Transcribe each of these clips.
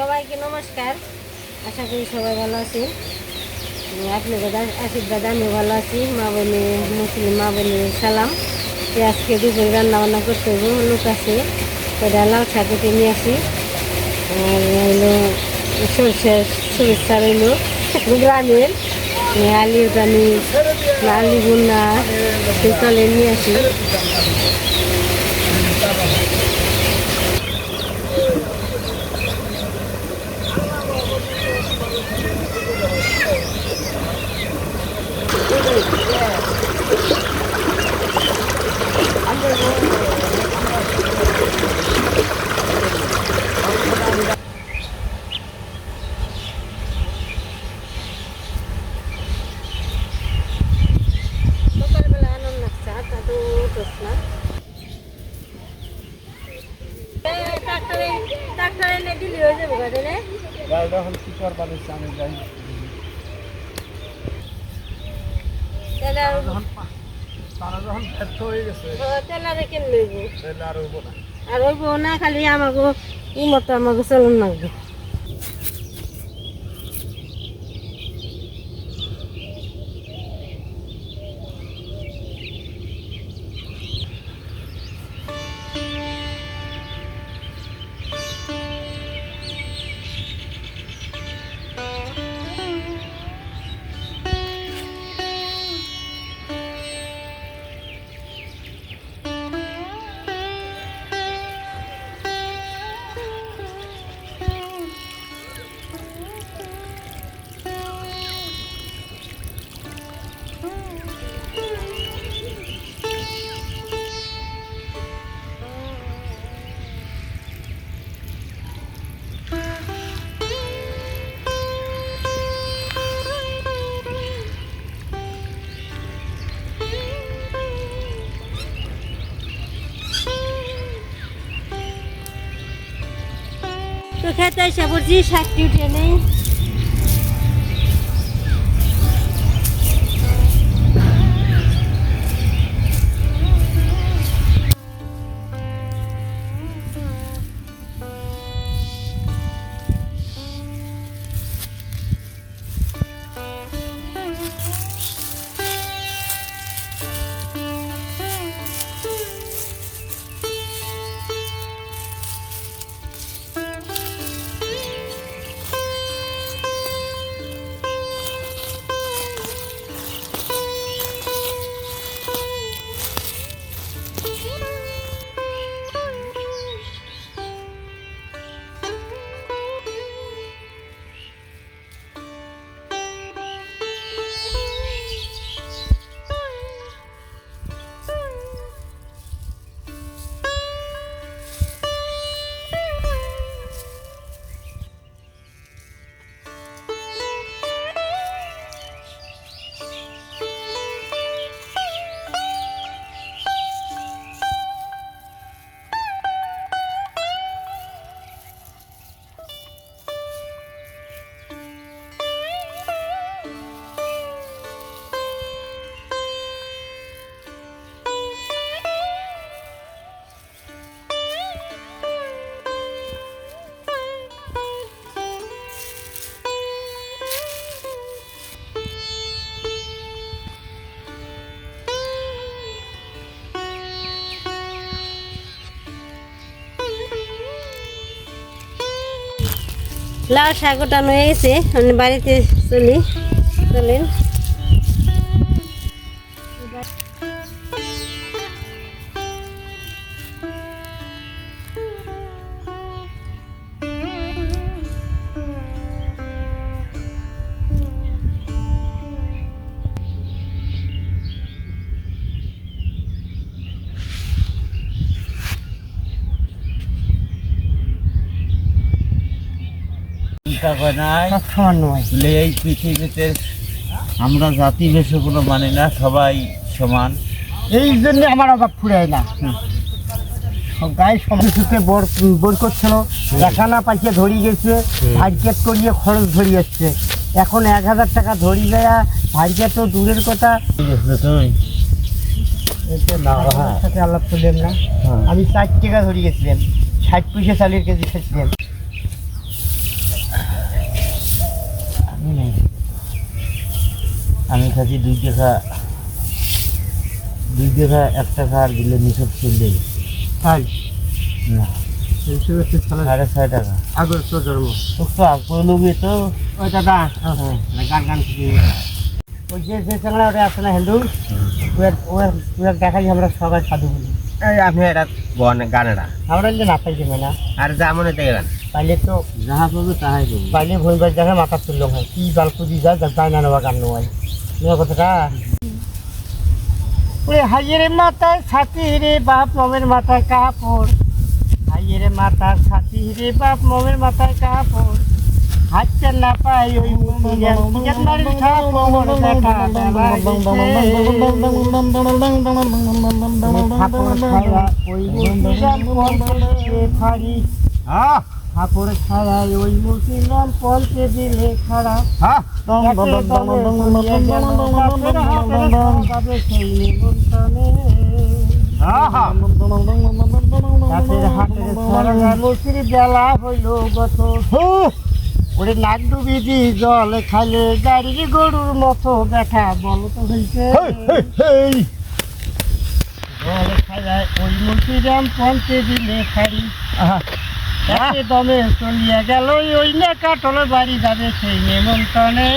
সবাইকে নমস্কার। আশা করি সবাই ভালো আছি আপনাদের আশীর্বাদ আমি ভালো আছি। মা বোনে মুসলিম, মা বোনে সালাম। আজকে দুপুরে রান্না বান্না করতে হবে লোক আছে সেটা লাউ শাক কেটে নিয়ে আসি। আর সরষের সরিষা রইল গ্রামের। আলু টানি আলু বুন্না সে চলে নিয়ে আসি। ট্রাক্টরে এনে দিলি হয়ে যাবে গাড়ি গাড়িটা এখন কি করবার হচ্ছে আমি যাই তাহলে আর যখন তারা যখন ব্যর্থ হয়ে গেছে তেলারে কেন লইব তাহলে আর না আর ওই না খালি আমাকে ই মতো আমাকে চলন লাগবে। খেতে এসে পড়ছি শাকটি উঠে নেই। লাউ শাক ওটানো হয়েছে আমি বাড়িতে চলি। চলেন। চিন্তা নাই বলে এই পৃথিবীতে আমরা জাতি ভেষে কোনো মানে না সবাই সমান। এই জন্য আমার আবার ফুরায় না। গায়ে সমস্যাতে বর বর করছিল। দেখানা পাইছে ধরি গেছে ভাগ্যের করিয়ে খরচ ধরি এসছে এখন এক হাজার টাকা ধরি দেয়া ভাগ্য তো দূরের কথা। সাথে আলাপ করলেন না। আমি ষাট টাকা ধরে ষাট পয়সা চালের কেজি খেয়েছিলেন আমি খাচ্ছি দুই টাকা দুই টাকা এক টাকা আর দিলে নিষেধ চললে তাই? না। এইসব হচ্ছে সালা সাড়ে ছয় টাকা। আগর তো তো আপনার তো। ওই দাদা হ্যাঁ। গান গান ওই যে যে চ্যাংড়া ওটা আছে না হিন্দু ওর দেখাই আমরা সবাই সাধু বলি। এই আপনি এটা গন গানেরা। আমরা না পাইছি না আর যা মনে দেখে গান। পাইলে তো যাহা পাবে তাহাই পাইলে ভূমিবার দেখে মাথা তুলল হয়। কি গল্প দিয়ে যায় যা যায় না নেওয়া গান নেওয়া কথাটা ওরে হাইয়ের মাথায় ছাতি রে বাপ মমের মাথায় কাপড়। হাইয়ের মাথার ছাতি রে বাপ মমের মাথায় কাপড়। হাঁটতে না পাই ওই বেলায় ঠাকুর ছায়া ওই মুখিরাম পলকে দিলে খাড়া। বেলা হইল গত। ওরে নাক ডুবি দি জল খাইলে গাড়ির গরুর মতো দেখা বলো তো হইছে জল খাইলে ওই দিলে খাড়ি। দমে চলিয়া গেল ওই না কাটল বাড়ি যাবে সেই নেমন্তনে।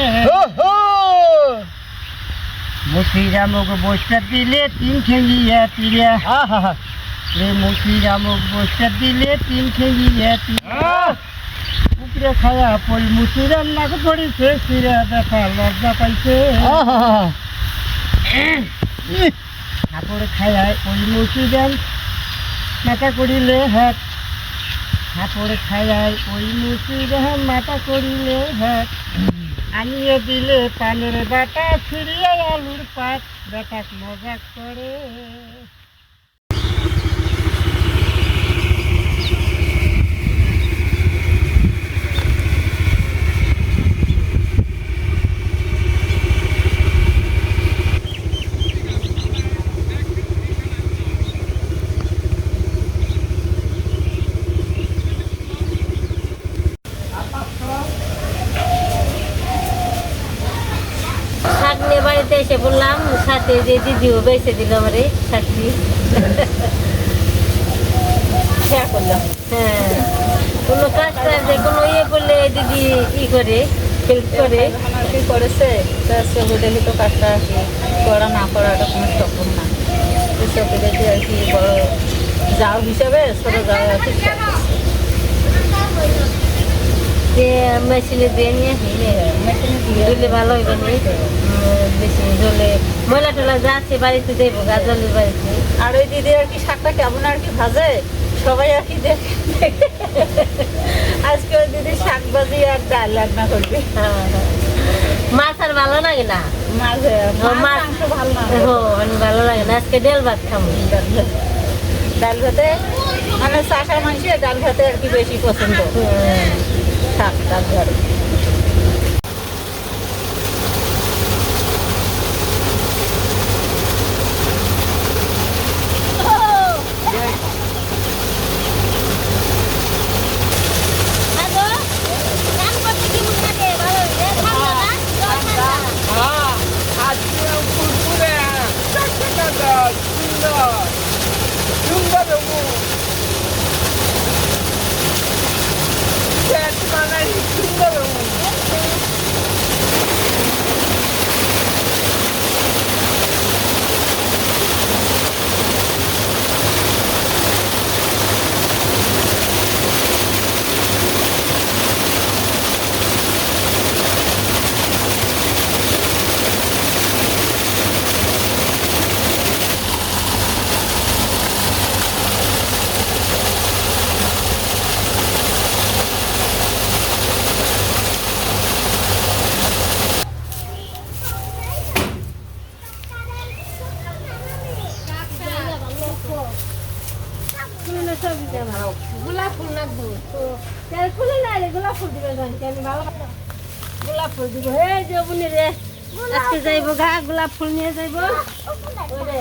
মুখিরামক বসতে দিলে তিন ঠেঙ্গিয়া তিরিয়া রে মুখিরামক বসতে দিলে তিন ঠেঙ্গিয়া তিরিয়া পুকুরে খায়া পই মুখিরাম নাক পড়িছে সিরা দেখা লজ্জা পাইছে। ঠাকুর খায়ায় ওই মুখিরাম মাথা করিলে হাত ঠাকুর খায়ায় ওই মুখিরাম মাথা করিলে ভাত। আনিয়ে দিলে পানের বাটা ফিরিয়ে আলুর পাত। বেটাক মজা করে শাক নিয়ে বাড়িতে এসে বললাম সাথে যে দিদিও বেঁচে দিল আমারে করলাম। হ্যাঁ। কোনো কাজ টাজে কোনো ইয়ে করলে দিদি ই করে হেল্প করে। কি করেছে? সে হোটেলে তো কাজটা আর কি করা না করাটা কোনো তখন না। দেখে আর কি বড় যাও হিসাবে ছোটো যাও আর কি মেশিনে দিয়ে নিয়ে মেশিনে ধুলে ভালো হইবে নি বেশি ধুলে ময়লা টলা যা আছে বাড়িতে দেবো গাজলের বাড়িতে। আর ওই দিদি আর কি শাকটা কেমন আর কি ভাজে? সবাই আর কি দেখে আজকে ওই দিদি শাক ভাজি আর ডাল রান্না করবে। হ্যাঁ, হ্যাঁ। মাছ আর ভালো লাগে না? মাছ- মাংস ভালো না। ভালো লাগে না। আজকে ডাল ভাত খাব। ডাল ভাত। ডাল ভাতে মানে চাষা মানুষের ডাল ভাতে আর কি বেশি পছন্দ। হ্যাঁ। শাক ডাল ভাত। ফুল লাগবো তো তেল ফুল না গোলাপ ফুল দিবে জানছি আমি ভালো গোলাপ ফুল দিব। হে যে বুনি রে আজকে যাইবো গা গোলাপ ফুল নিয়ে যাইবো। ওরে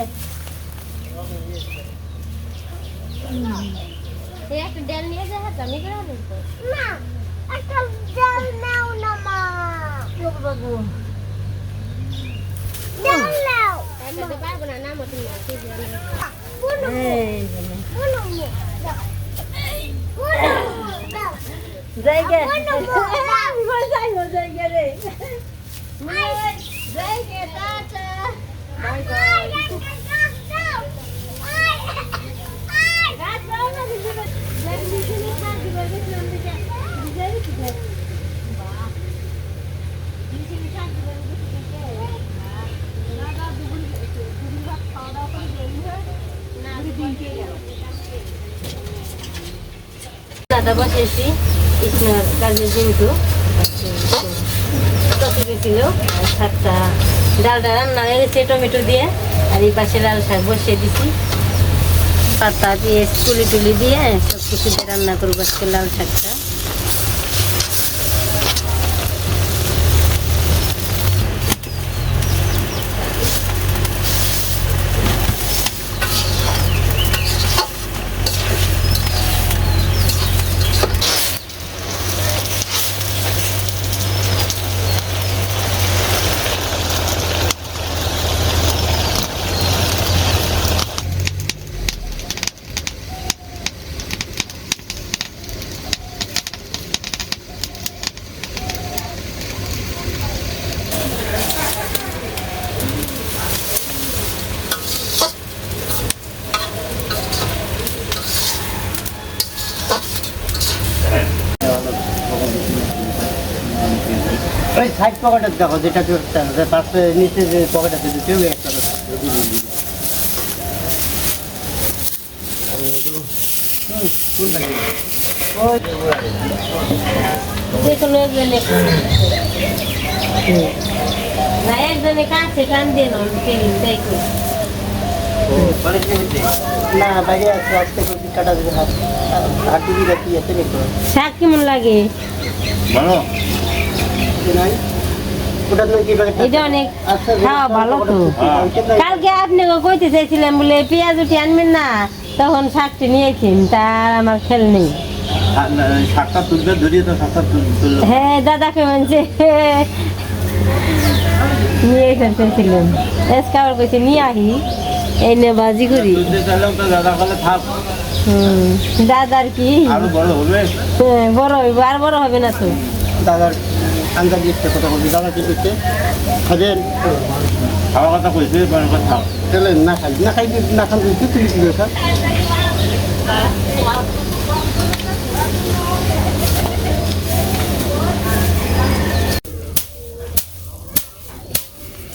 একটা ডাল নিয়ে যা হাত আমি করে না একটা ডাল নাও না মা। বাবু? এটাতে পারব না নাম তুমি জায়গা জায়গা রে? দাদা বসেছি কৃষ্ণর কাজে কিন্তু গেছিল শাকটা ডালটা রান্না হয়ে গেছে টমেটো দিয়ে, আর এই পাশে লাল শাক বসিয়ে দিছি। পাতা দিয়ে তুলি টুলি দিয়ে সব কিছু রান্না করব আজকে লাল শাকটা। সাইড পকেটের দেখো যেটা পাশে নিচে যে পকেট আছে একটা একজনে না বাইরে আছে আজকে কাটা দিতে হাত হাত আছে শাক কেমন লাগে? বলো নাই ওটা নয় কি ব্যাগটা এটা অনেক আচ্ছা খাওয়া ভালো তো। কালকে আপনি কইতে চাইছিলাম বলে পেঁয়াজ উঠে আনবেন না তখন শাকটি নিয়েছেন তার আমার খেল নেই। শাকটা তুলবে ধরিয়ে তো শাকটা হ্যাঁ দাদাকে বলছে নিয়ে ফেলতেছিলেন এসকাবার কইছে নিয়ে আহি এই নে বাজি করি। দাদা দাদার কি? বড় হ্যাঁ, বড় হইব আর বড় হবে না তো। দাদার আন্দাজ দিচ্ছে কথা বলছি দাদা কি করছে? খাবেন? খাওয়ার কথা কইছে থাক তাহলে না খাই না খাই, না খান তুই তুই কি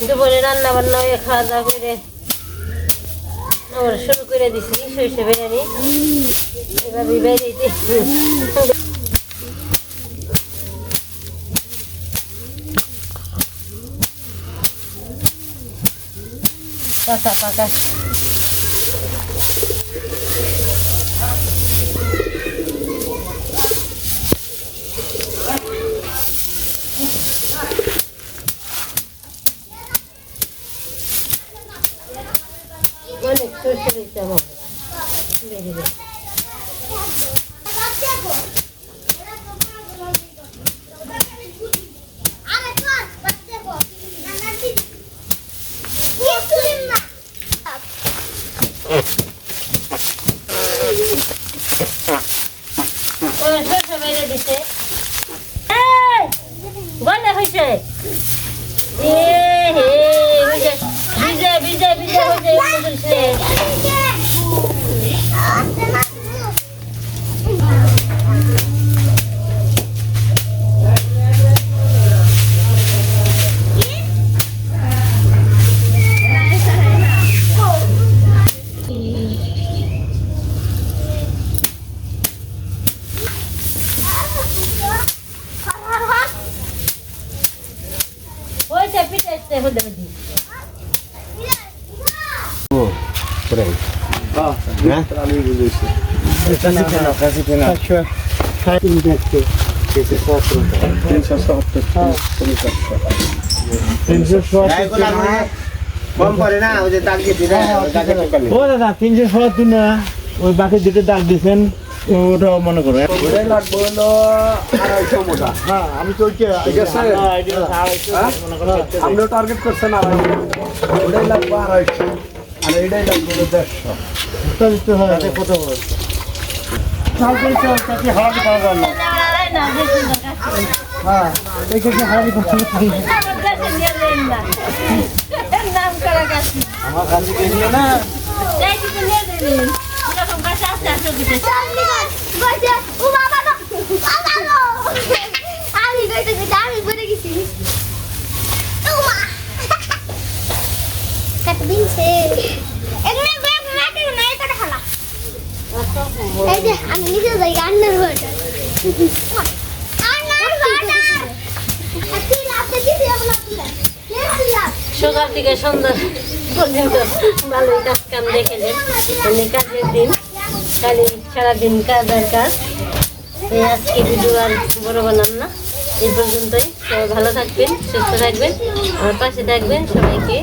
দুপুরে রান্না বান্না হয়ে খাওয়া দাওয়া করে আবার শুরু করে দিছি সরিষা বিরিয়ানি এভাবে বাইরে কাঁচা পাকা অনেক সরষে দিতে আমার বেরিয়ে সরষে বাইরে দিছে এই, গলে হয়েছে এ হে হয়েছে ভিজে ভিজে ভিজে হয়েছে এগুলো করেছে হয়েছে পিঠাইতে হতে হতে কম করে না ওই যে দাগ দিয়ে দিলে ওই দাগে টোকালে। ও দাদা তিনশো সত্তর না ওই বাকি দুটো ডাক দিয়েছেন ওটাও মনে করো হ্যাঁ আমি তো টার্গেট আড়াইশো আড়াইশো আর এইটাই লাগবে দেড়শো। দিতে হয়। কত বড়? তাহলে তো তাকে হারাতে না হ্যাঁ হারাতে। নাম করা গাছ আমার কাছে নিয়ে না। এই দিকে নিয়ে দেবেন এরকম গাছ আছে আর ছবিতে ও বাবা গো বাবা গো আমি কইতে কইতে আমি পড়ে গেছি ও মা সকাল থেকে সন্ধ্যা পর্যন্ত কাজ কাম দেখেলেন মানে কাজের দিন, খালি সারাদিন কাজ। আর কাজ আজকে ভিডিও আর বড় বানান না। এই পর্যন্তই। সবাই ভালো থাকবেন, সুস্থ থাকবেন, আমার পাশে থাকবেন সবাইকে।